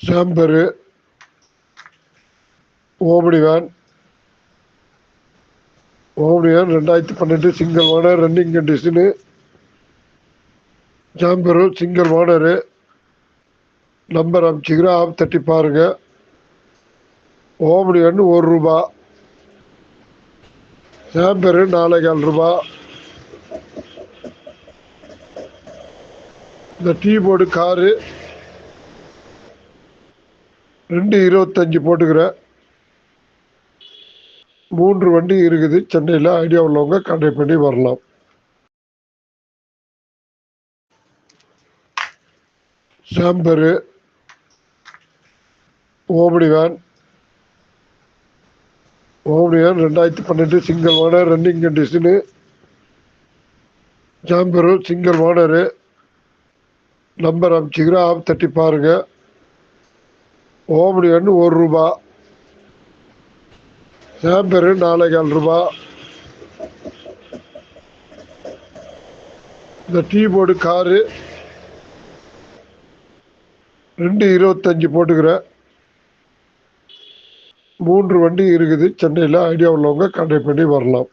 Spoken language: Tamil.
Sambar Omni van Omni van ரெண்டாயிரத்தி பன்னெண்டு சிங்கிள் ஓனர் ரன்னிங் கண்டிஷனு. ஜாம்பரு சிங்கிள் ஓனரு. நம்பர் அனுப்பிச்சிக்கிறேன் ஆப் தட்டி பாருங்க. ஓமனி வேன் ஒரு ரூபா. சாம்பரு நாலேகால் ரூபா. இந்த டீ போர்டு காரு ரெண்டு இருபத்தஞ்சி போட்டுக்கிறேன் மூன்று வண்டி இருக்குது. சென்னையில் ஐடியா உள்ளவங்க கான்டாக்ட் பண்ணி வரலாம். சாம்பரு ஓமனி வேன் ஓமடி வேன் ரெண்டாயிரத்தி பன்னெண்டு சிங்கிள் ஓனர் ரன்னிங் கண்டிஷனு ஜாம்பரு சிங்கிள் ஓனரு நம்பர் அனுப்பிச்சிக்கிறேன் ஆப் தட்டி பாருங்கள் ஓமனி வேன் ஒரு ரூபா. சாம்பரு நாலேகால் ரூபா. இந்த டீ போர்டு காரு ரெண்டு இருபத்தஞ்சி போட்டுக்கிறேன். மூன்று வண்டி இருக்குது. சென்னையில் ஐடியா உள்ளவங்க கான்டாக்ட் பண்ணி வரலாம்.